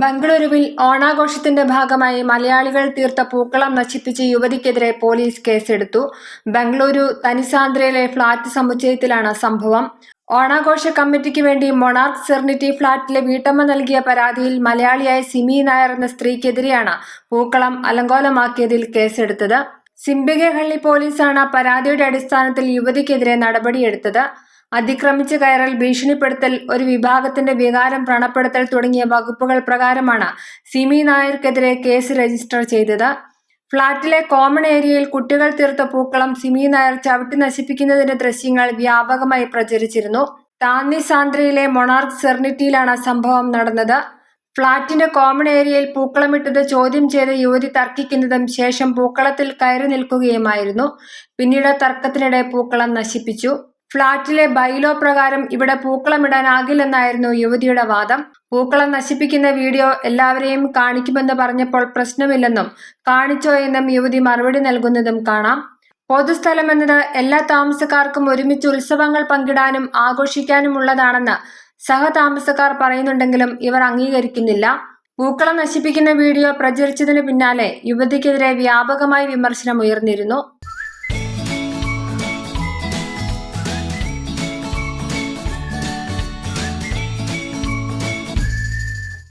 ബംഗളൂരുവിൽ ഓണാഘോഷത്തിന്റെ ഭാഗമായി മലയാളികൾ തീർത്ത പൂക്കളം നശിപ്പിച്ച യുവതിക്കെതിരെ പോലീസ് കേസെടുത്തു. ബംഗളൂരു തനിസാന്ദ്രയിലെ ഫ്ളാറ്റ് സമുച്ചയത്തിലാണ് സംഭവം. ഓണാഘോഷ കമ്മിറ്റിക്ക് വേണ്ടി മൊണാർക്ക് സെർണിറ്റി ഫ്ളാറ്റിലെ വീട്ടമ്മ നൽകിയ പരാതിയിൽ മലയാളിയായ സിമി നായർ എന്ന സ്ത്രീക്കെതിരെയാണ് പൂക്കളം അലങ്കോലമാക്കിയതിൽ കേസെടുത്തത്. സിംബികഹള്ളി പോലീസാണ് പരാതിയുടെ അടിസ്ഥാനത്തിൽ യുവതിക്കെതിരെ നടപടിയെടുത്തത്. അതിക്രമിച്ച് കയറൽ ഭീഷണിപ്പെടുത്തൽ ഒരു വിഭാഗത്തിന്റെ വികാരം വ്രണപ്പെടുത്തൽ തുടങ്ങിയ വകുപ്പുകൾ പ്രകാരമാണ് സിമി നായർക്കെതിരെ കേസ് രജിസ്റ്റർ ചെയ്തത്. ഫ്ളാറ്റിലെ കോമൺ ഏരിയയിൽ കുട്ടികൾ തീർത്ത പൂക്കളം സിമി നായർ ചവിട്ടി നശിപ്പിക്കുന്നതിന്റെ ദൃശ്യങ്ങൾ വ്യാപകമായി പ്രചരിച്ചിരുന്നു. താന്നി സാന്ദ്രയിലെ മൊണാർക്ക് സെർണിറ്റിയിലാണ് സംഭവം നടന്നത്. ഫ്ളാറ്റിന്റെ കോമൺ ഏരിയയിൽ പൂക്കളമിട്ടത് ചോദ്യം ചെയ്ത് യുവതി തർക്കിക്കുന്നതും ശേഷം പൂക്കളത്തിൽ കയറി നിൽക്കുകയുമായിരുന്നു. പിന്നീട് തർക്കത്തിനിടെ പൂക്കളം നശിപ്പിച്ചു. ഫ്ളാറ്റിലെ ബൈലോ പ്രകാരം ഇവിടെ പൂക്കളമിടാനാകില്ലെന്നായിരുന്നു യുവതിയുടെ വാദം. പൂക്കളം നശിപ്പിക്കുന്ന വീഡിയോ എല്ലാവരെയും കാണിക്കുമെന്ന് പറഞ്ഞപ്പോൾ പ്രശ്നമില്ലെന്നും കാണിച്ചോ എന്നും യുവതി മറുപടി നൽകുന്നതും കാണാം. പൊതുസ്ഥലം എന്നത് എല്ലാ താമസക്കാർക്കും ഒരുമിച്ച് ഉത്സവങ്ങൾ പങ്കിടാനും ആഘോഷിക്കാനും ഉള്ളതാണെന്ന് സഹതാമസക്കാർ പറയുന്നുണ്ടെങ്കിലും ഇവർ അംഗീകരിക്കുന്നില്ല. പൂക്കളം നശിപ്പിക്കുന്ന വീഡിയോ പ്രചരിച്ചതിന് പിന്നാലെ യുവതിക്കെതിരെ വ്യാപകമായി വിമർശനം ഉയർന്നിരുന്നു.